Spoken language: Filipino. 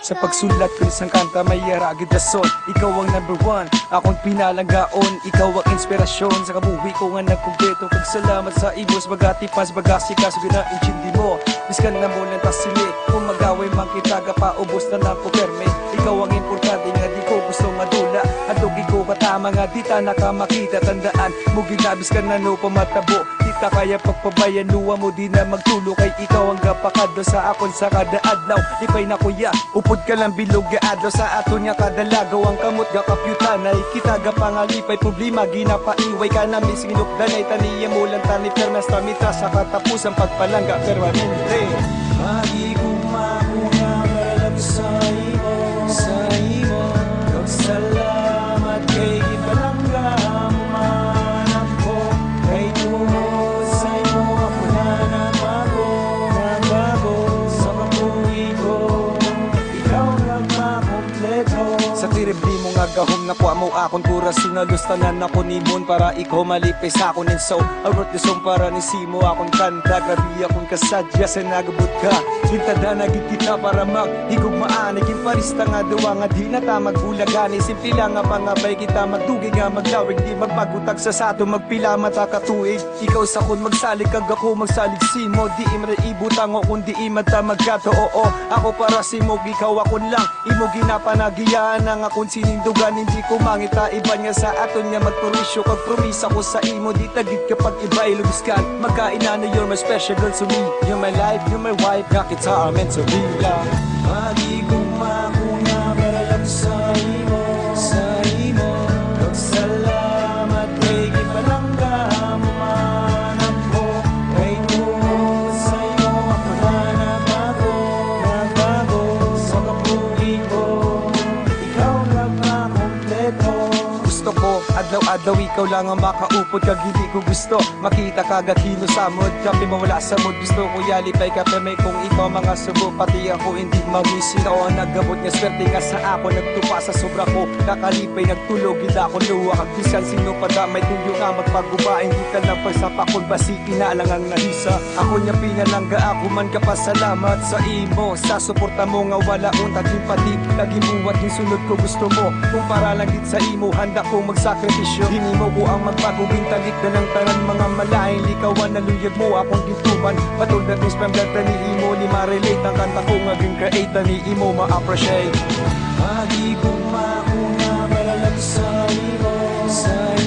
Sa pagsulat ko isang kanta may yaragid rason Ikaw ang number one, akong pinalanggaon. Ikaw ang inspirasyon Sa kabuhi ko nga nagkumpleto. Pagsalamat sa ibos, bagati pas bagasi Kaso gina-intindi mo. Miskan na mo lang tasili. Kung magaway man kita Kapaubos na na ko perme Ikaw ang importante nga di ko gusto madula. Adugi ko katama nga di ta nakamakita. Tandaan mo ginabis ka na no pamatabo Di ta kaya pagpabayan Luwa mo di na magtulo. Kay ikaw ang kapakado sa akon sa kada adlaw. Ipay na kuya Upod ka lang bilog ga adlaw Sa ato niya. Kadalagaw Ang kamot ga kapyutanay Kita ga pangalipay Problema ginapaiway ka na Misinok danay. Taniya mo lang tani Pernas tamitra Sa katapusang pagpalangga Permanente. Magi gahom na kuha mo akon Pura sinalustanan ako ni Moon Para ikaw malipay sa akon And so this song para ni Simo Akon kanta. Grabe akong kasadya Sa nagabot ka. Hintada na gid kita para maghigugmaan Naging parista nga duwa nga di na ta magbulagani Simple lang nga pangabay kita. Magdugay nga maglawig Di magpagutag sa sato. Magpila mata katuig Ikaw sa kun magsalig kag ako magsalig simo Di imre ibutang o kundi imad ta magkato Oo ako para si mo Ikaw akon lang. Imo ginapanagiyaan Ang akon sinindugan Hindi ko mangita Iba niya sa aton nga magpurisyo. Kag promisa ko sa imo Di tagit kapag iba ilubiskan Magkainano you're my special girl to me. You're my life, you're my wife Nga kita are meant to be Magigumako Adlaw-adlaw ikaw lang ang makaupod Kag hindi ko gusto. Makita kagad hino sa mood Kape mawala sa mood. Gusto ko yalipay kape may kung ikaw mga subo. Pati ako hindi mamisi Ikaw ang nagabot nga swerte nga sa ako Nagtupa sa sobra ko. Kakalipay nagtulog Gila ko luwa Kag bisan sino pa da May tuyo nga magpaguba Hindi ka lang pagsapakon Basi lang ang nahisa Ako niya pinalangga Ako man kapasalamat sa imo. Sa suporta mo nga wala untag pati Lagi mo yung sunod ko gusto mo. Kung para lang git sa imo Handa ko magsakripisyo benepisyo Hingi mo ko ang magpagubing talik na ng tanan Mga malaing likawan na luyag mo akong gintuban. Patol na tis pang blood mo Lima relate ang kanta ko. Nga green create Tani imo ma-appreciate. Pagi ko mauna Malalag sa iyo Sa'yo